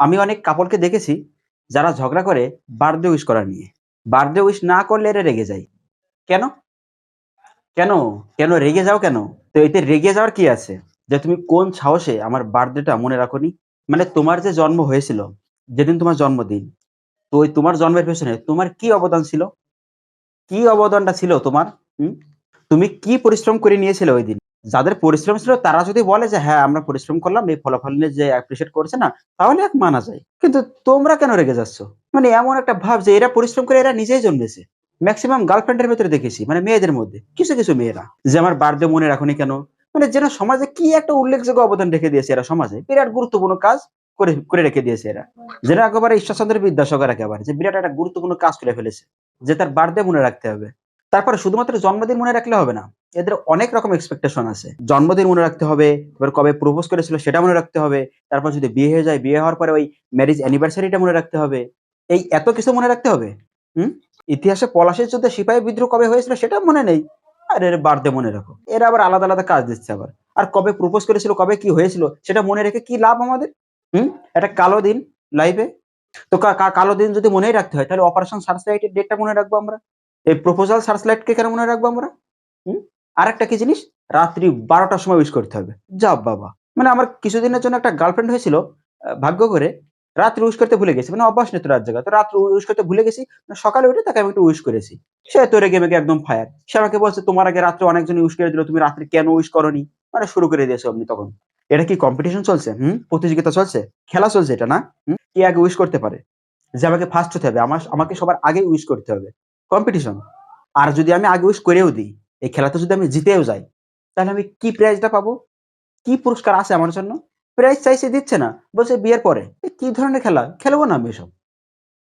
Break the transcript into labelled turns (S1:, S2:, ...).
S1: আমি অনেক কাপলকে দেখেছি যারা ঝগড়া করে বার্থডে উইশ করা নিয়ে। বার্থডে উইশ না করলে এরা রেগে যায়। কেন? কেন? কেন রেগে যাও কেন? তো এতে রেগে যাওয়ার কি আছে? যে তুমি কোন সাহসে আমার বার্থডেটা মনে রাখোনি? মানে তোমার যে জন্ম হয়েছিল, যেদিন তোমার জন্মদিন, তো ওই তোমার জন্মের পেছনে তোমার কি অবদান ছিল? কি অবদানটা ছিল তোমার? তুমি কি পরিশ্রম করে নিয়েছিলে ওই দিন? যাদের পরিশ্রম ছিল, তারা যদি বলে যে হ্যাঁ আমরা পরিশ্রম করলাম, এই ফলাফল নিয়ে যে অ্যাপ্রিসিয়েট করছে না, তাহলে এক মানা যায়। কিন্তু তোমরা কেন রেগে যাচ্ছ? মানে এমন একটা ভাব যে, এরা পরিশ্রম করে এরা নিজেই জন্মেছে। ম্যাক্সিমাম গার্লফ্রেন্ডের ভেতরে দেখেছি মানে মেয়েদের মধ্যে, কিছু কিছু মেয়েরা, যে আমার বার্থডে মনে রাখুনি কেন? মানে যেন সমাজে কি একটা উল্লেখযোগ্য অবদান রেখে দিয়েছে এরা সমাজে, বিরাট গুরুত্বপূর্ণ কাজ করে করে রেখে দিয়েছে এরা। যেটা একেবারে ঈশ্বরচন্দ্র বিদ্যাসাগর একেবারে, যে বিরাট একটা গুরুত্বপূর্ণ কাজ করে ফেলেছে, যে তার বার্থডে মনে রাখতে হবে। তারপরে শুধুমাত্র জন্মদিন মনে রাখলে হবে না। এদের অনেক রকম এক্সপেকটেশন আছে। জন্মদিন মনে রাখতে হবে, এবার কবে প্রপোজ করেছিল সেটা মনে রাখতে হবে, তারপর যদি বিয়ে হয়ে যায়, বিয়ে হওয়ার পরে ওই ম্যারেজ অ্যানিভার্সারিটা মনে রাখতে হবে। এই এত কিছু মনে রাখতে হবে? হুম? ইতিহাসে পলাশের যুদ্ধে সিপাহী বিদ্রোহ কবে হয়েছিল সেটা মনে নেই। আর এর বার্থডে মনে রাখো। এরা আবার আলাদা আলাদা কাজ দিচ্ছে আবার। আর কবে প্রপোজ করেছিল, কবে কি হয়েছিল, সেটা মনে রেখে কি লাভ আমাদের? হুম? একটা কালো দিন লাইফে তো কালো দিন যদি মনেই রাখতে হয়, তাহলে অপারেশন সার্চলাইটের ডেটটা মনে রাখব আমরা। এই প্রপোজাল সার্চলাইটকে কেন মনে রাখব আমরা? হুম? আর একটা কি জিনিস? রাত্রি বারোটার সময় উইশ করতে হবে। যা বাবা। মানে আমার কিছুদিনের জন্য একটা গার্লফ্রেন্ড হয়েছিল ভাগ্য করে, রাত্রি উইশ করতে ভুলে গেছি। মানে অভ্যাস নেই রাত জায়গা তো রাত্রি উইশ করতে ভুলে গেছি সকালে উঠে তাকে আমি একটু উইশ করেছি। সে তো রেগে মেগে একদম ফায়ার সে আমাকে বলছে, তোমার আগে রাত্রে অনেকজন উইশ করে দিল, তুমি রাত্রে কেন উইশ করনি? মানে শুরু করে দিয়েছ আপনি তখন। এটা কি কম্পিটিশন চলছে? হুম? প্রতিযোগিতা চলছে? খেলা চলছে এটা না? কে আগে উইশ করতে পারে? যে আমাকে ফার্স্ট হতে হবে। আমার, আমাকে সবার আগে উইশ করতে হবে। কম্পিটিশন আর যদি আমি আগে উইশ করেও দিই এই খেলাতে যদি আমি জিতেও যাই, তাহলে আমি কি প্রাইজটা পাবো? কি পুরস্কার আছে আমার জন্য? প্রাইজ চাইছে দিচ্ছে না, বলছে বিয়ের পরে। কি ধরনের খেলা? খেলব না আমি এসব।